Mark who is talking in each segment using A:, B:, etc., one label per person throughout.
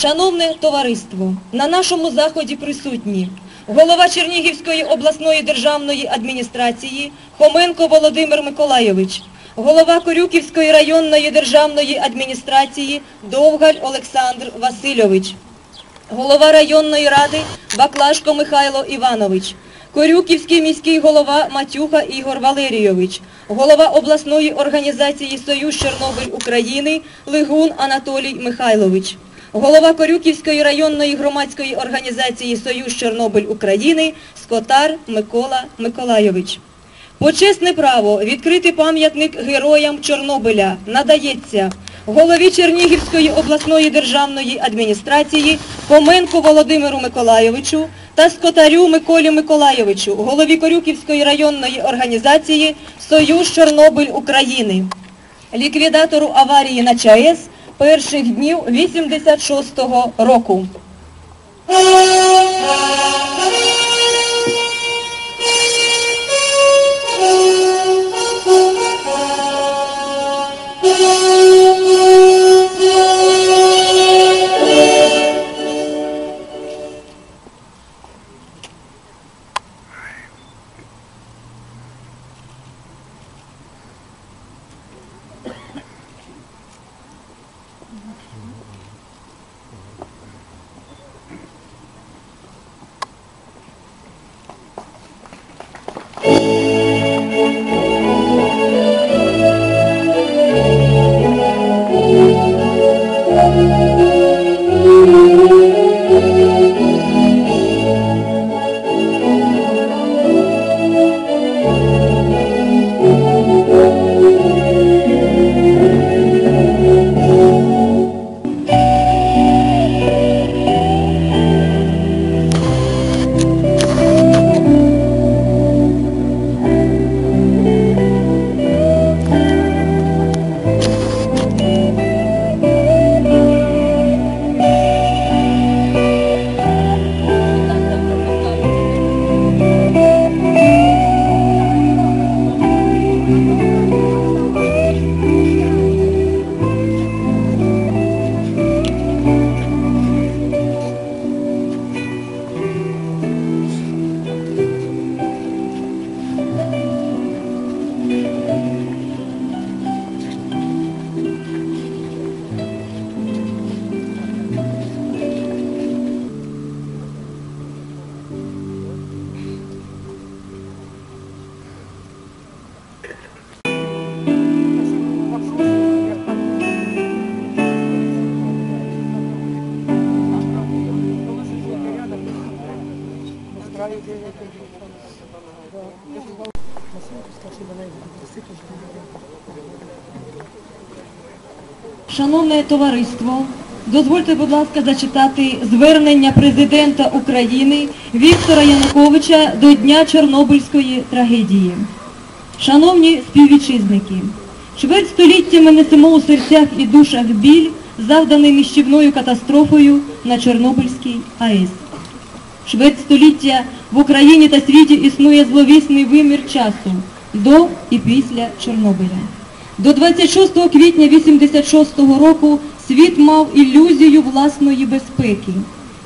A: Шановне товариство, на нашому заході присутні голова Чернігівської обласної державної адміністрації Хоменко Володимир Миколайович, голова Корюківської районної державної адміністрації Довгаль Олександр Васильович, голова районної ради Баклашко Михайло Іванович, Корюківський міський голова Матюха Ігор Валерійович, голова обласної організації Союз Чорнобиль України Лигун Анатолій Михайлович, голова Корюківської районної громадської організації Союз Чорнобиль України Скотар Микола Миколайович. Почесне право відкрити пам'ятник героям Чорнобиля надається голові Чернігівської обласної державної адміністрації Хоменку Володимиру Миколайовичу та Скотарю Миколі Миколайовичу, голові Корюківської районної організації Союз Чорнобиль України, ліквідатору аварії на ЧАЕС перших днів 86-го року. Шановне товариство, дозвольте, будь ласка, зачитати звернення президента України Віктора Януковича до Дня Чорнобильської трагедії. Шановні співвітчизники, чверть століття ми несемо у серцях і душах біль, завданий нищівною катастрофою на Чорнобильській АЕС. Чверть століття в Україні та світі існує зловісний вимір часу до і після Чорнобиля. До 26 квітня 86 року світ мав ілюзію власної безпеки.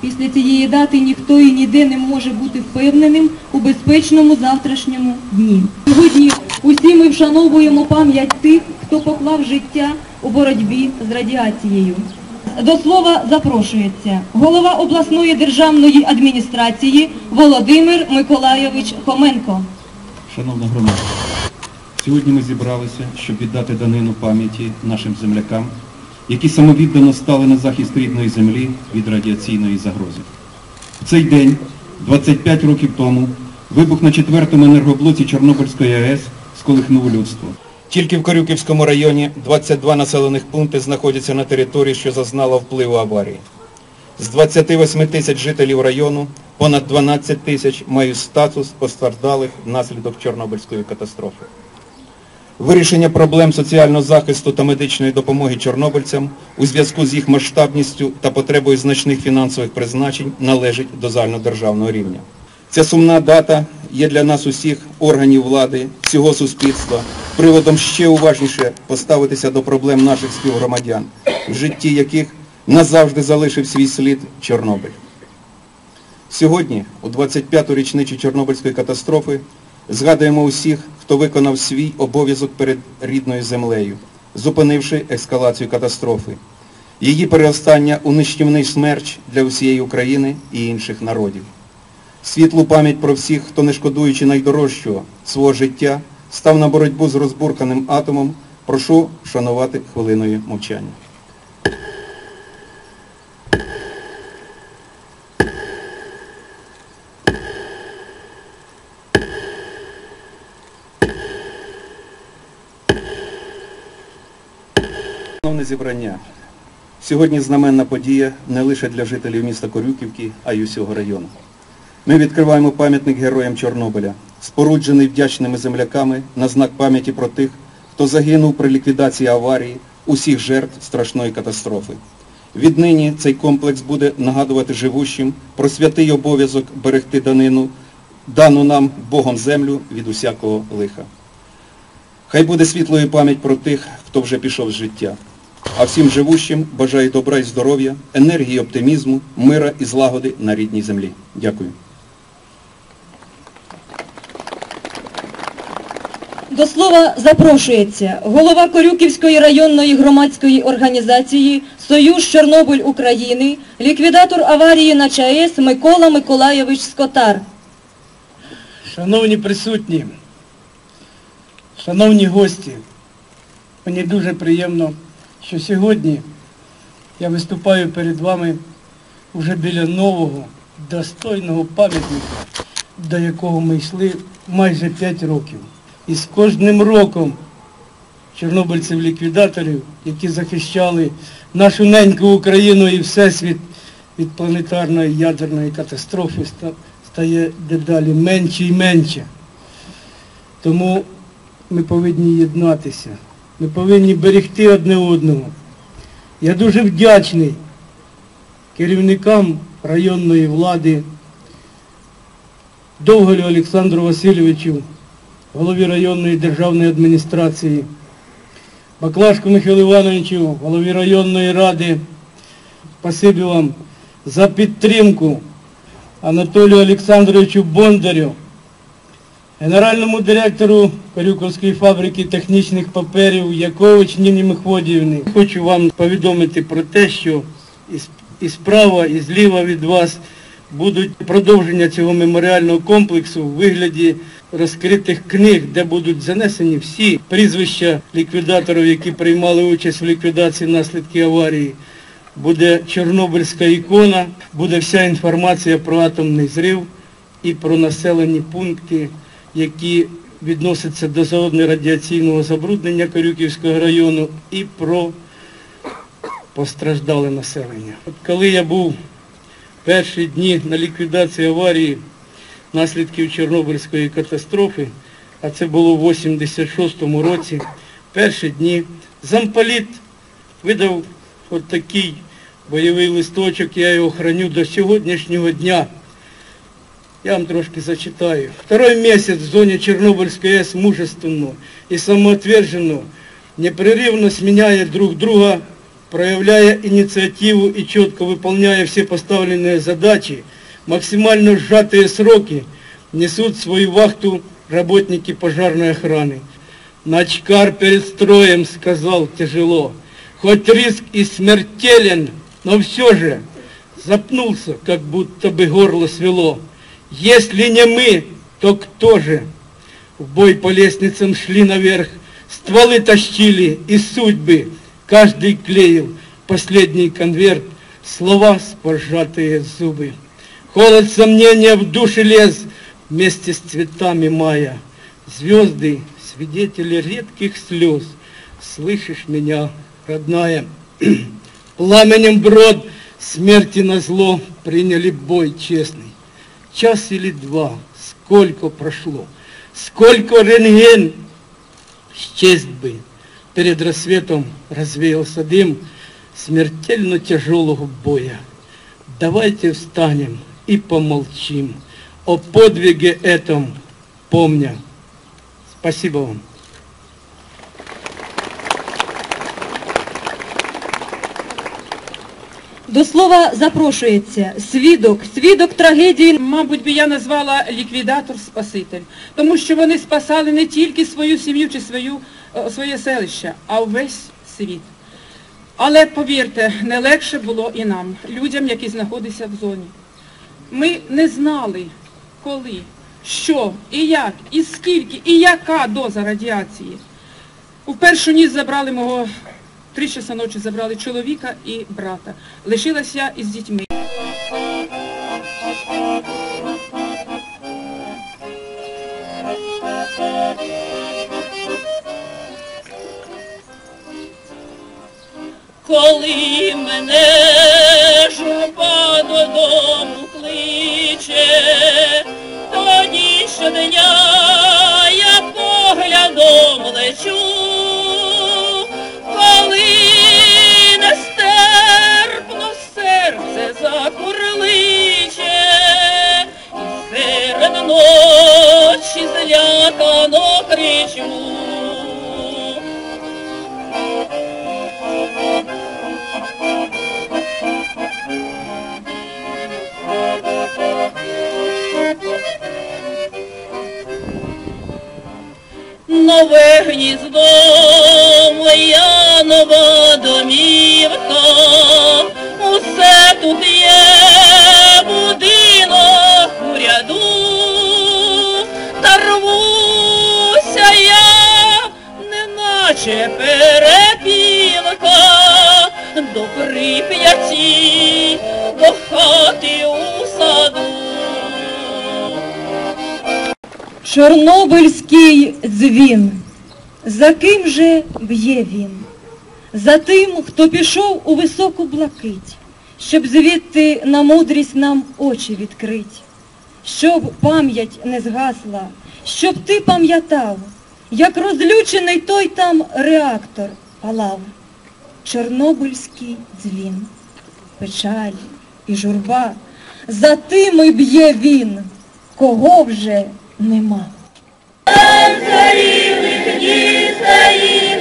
A: Після цієї дати ніхто і ніде не може бути впевненим у безпечному завтрашньому дні. Сьогодні усі ми вшановуємо пам'ять тих, хто поклав життя у боротьбі з радіацією. До слова запрошується голова обласної державної адміністрації Володимир Миколайович Хоменко.
B: Шановна громада, сьогодні ми зібралися, щоб віддати данину пам'яті нашим землякам, які самовіддано стали на захист рідної землі від радіаційної загрози. В цей день, 25 років тому, вибух на четвертому енергоблоці Чорнобильської АЕС сколихнув людство. Тільки в Корюківському районі 22 населених пункти знаходяться на території, що зазнала впливу аварії. З 28 тисяч жителів району понад 12 тисяч мають статус постраждалих внаслідок Чорнобильської катастрофи. Вирішення проблем соціального захисту та медичної допомоги чорнобильцям у зв'язку з їх масштабністю та потребою значних фінансових призначень належить до загальнодержавного рівня. Ця сумна дата є для нас усіх органів влади, всього суспільства, приводом ще уважніше поставитися до проблем наших співгромадян, в житті яких назавжди залишив свій слід Чорнобиль. Сьогодні, у 25-ту річницю Чорнобильської катастрофи, згадуємо усіх, хто виконав свій обов'язок перед рідною землею, зупинивши ескалацію катастрофи, її переростання у нищівний смерч для усієї України і інших народів. Світлу пам'ять про всіх, хто не шкодуючи найдорожчого свого життя, став на боротьбу з розбурканим атомом, прошу шанувати хвилиною мовчання. Шановне зібрання, сьогодні знаменна подія не лише для жителів міста Корюківки, а й усього району. Ми відкриваємо пам'ятник героям Чорнобиля, споруджений вдячними земляками на знак пам'яті про тих, хто загинув при ліквідації аварії, усіх жертв страшної катастрофи. Віднині цей комплекс буде нагадувати живущим про святий обов'язок берегти данину, дану нам Богом землю від усякого лиха. Хай буде світлою пам'ять про тих, хто вже пішов з життя. А всім живущим бажаю добра і здоров'я, енергії, оптимізму, мира і злагоди на рідній землі. Дякую.
A: До слова запрошується голова Корюківської районної громадської організації Союз Чорнобиль України, ліквідатор аварії на ЧАЕС Микола Миколаєвич Скотар.
C: Шановні присутні, шановні гості, мені дуже приємно, що сьогодні я виступаю перед вами вже біля нового, достойного пам'ятника, до якого ми йшли майже 5 років. І з кожним роком чорнобильців-ліквідаторів, які захищали нашу неньку Україну і Всесвіт від планетарної ядерної катастрофи, стає дедалі менше і менше. Тому ми повинні єднатися, ми повинні берегти одне одного. Я дуже вдячний керівникам районної влади, Довголю Олександру Васильовичу, голові районної державної адміністрації, Баклашку Михайлу Івановичу, голові районної ради. Спасибі вам за підтримку Анатолію Олександровичу Бондарю, генеральному директору Корюковської фабрики технічних паперів Якович Ніні Михводіївни. Хочу вам повідомити про те, що і справа, і зліва від вас будуть продовження цього меморіального комплексу у вигляді розкритих книг, де будуть занесені всі прізвища ліквідаторів, які приймали участь в ліквідації наслідків аварії. Буде Чорнобильська ікона, буде вся інформація про атомний зрив і про населені пункти, які відносяться до зони радіаційного забруднення Корюківського району, і про постраждале населення. От коли я був перші дні на ліквідації аварії наслідків Чорнобильської катастрофи, а це було в 86-му році, перші дні, замполіт видав от такий бойовий листочок, я його храню до сьогоднішнього дня. Я вам трошки зачитаю. Второй месяц в зоне Чернобыльской АЭС мужественно и самоотверженно, непрерывно сменяя друг друга, проявляя инициативу и четко выполняя все поставленные задачи, максимально сжатые сроки, несут свою вахту работники пожарной охраны. Начкар перед строем сказал тяжело, хоть риск и смертелен, но все же запнулся, как будто бы горло свело. Если не мы, то кто же? В бой по лестницам шли наверх, стволы тащили и судьбы. Каждый клеил последний конверт, слова с зубы. Холод сомнения в душе лез вместе с цветами мая. Звезды, свидетели редких слез, слышишь меня, родная? Пламенем брод смерти на зло приняли бой честный. Час или два, сколько прошло, сколько рентген, счесть бы. Перед рассветом развеялся дым смертельно тяжелого боя. Давайте встанем и помолчим о подвиге этом, помня. Спасибо вам.
A: До слова запрошується свідок, свідок трагедії
D: Мабуть, би я назвала ліквідатор-спаситель, тому що вони спасали не тільки свою сім'ю чи свою, е, своє селище, а увесь світ. Але повірте, не легше було і нам, людям, які знаходяться в зоні. Ми не знали, коли, що, і як, і скільки, і яка доза радіації. У першу ніч забрали мого, три часа ночі забрали чоловіка і брата. Лишилась я із дітьми.
E: Коли мене журба додому злякано кричу. Нове гніздо, моя нова домівка, усе тут є будинок у ряду, до прип'яті, до хати у саду.
A: Чорнобильський дзвін. За ким же б'є він? За тим, хто пішов у високу блакить, щоб звідти на мудрість нам очі відкрить, щоб пам'ять не згасла, щоб ти пам'ятав, як розлючений той там реактор палав. Чорнобильський дзвін, печаль і журба, за тими б'є він, кого вже нема.
E: Царівник дістає,